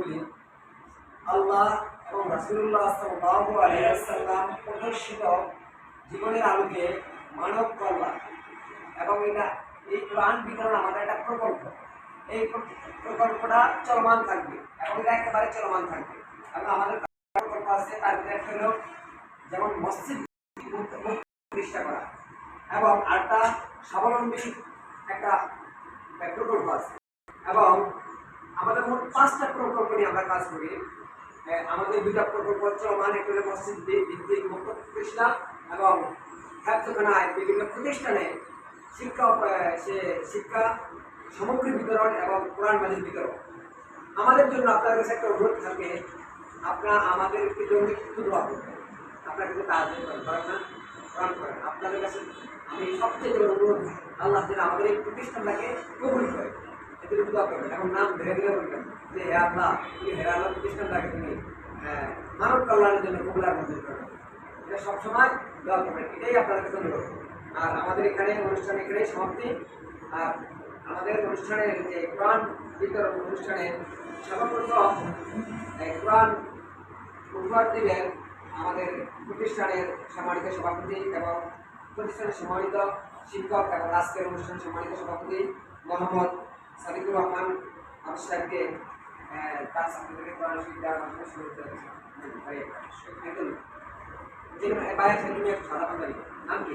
বলি, আল্লাহ এবং রাসুল্লাহ সাল্লাল্লাহু আলাইহি প্রদর্শিত জীবনের আলোকে মানব কল্যাণ এবং এটা এই প্রাণ বিতরণ আমাদের একটা প্রকল্প। এই প্রকল্পটা চলমান থাকবে এবং এটা একেবারে চলমান থাকবে। এবং আমাদের প্রকল্প আছে, তার একটা যেমন মসজিদ প্রতিষ্ঠা করা এবং আরেকটা স্বাবলম্বী একটা প্রকল্প আছে। এবং আমাদের মোট পাঁচটা প্রকল্প নিয়ে আমরা কাজ করি। আমাদের দুটা প্রকল্প চলমান একটা মসজিদ ভিত্তিক মুক্ত প্রতিষ্ঠা এবং হেফজখানায় বিভিন্ন প্রতিষ্ঠানে শিক্ষা সে শিক্ষা সামগ্রী বিতরণ এবং কোরআন মাজিদ বিতরণ। আমাদের জন্য আপনার কাছে একটা অনুরোধ থাকে আপনারা আমাদের জন্য একটু দোয়া করবেন। আপনারা কিন্তু সাহায্য কোরআন করেন আপনাদের কাছে আমি সবচেয়ে অনুরোধ, আল্লাহ যেন আমাদের এই প্রতিষ্ঠানটাকে কবুল করে। দোয়া করবেন। এখন নাম ধরে ধরে বলবেন যে, হে আল্লাহ, তুমি হেরা আল্লাহ প্রতিষ্ঠানটাকে তুমি মানব কল্যাণের জন্য কবুলার মঞ্জুর করেন এটা সবসময় দোয়া করবেন। এটাই আপনাদের কাছে অনুরোধ। আর আমাদের এখানে অনুষ্ঠান, এখানেই সমাপ্তি। আর আমাদের অনুষ্ঠানের যে কোরআন বিতরণ অনুষ্ঠানের সর্বপ্রথম কোরআন উপহার দিলেন আমাদের প্রতিষ্ঠানের সম্মানিত সভাপতি এবং প্রতিষ্ঠানের সম্মানিত শিক্ষক এবং আজকের অনুষ্ঠান সম্মানিত সভাপতি মোহাম্মদ সাদিকুর রহমান আমার সাহেবকে তার কোরআন শরীফ মাধ্যমে শুরু করতে একদম। বাইরে থেকে সাদা। নাম কি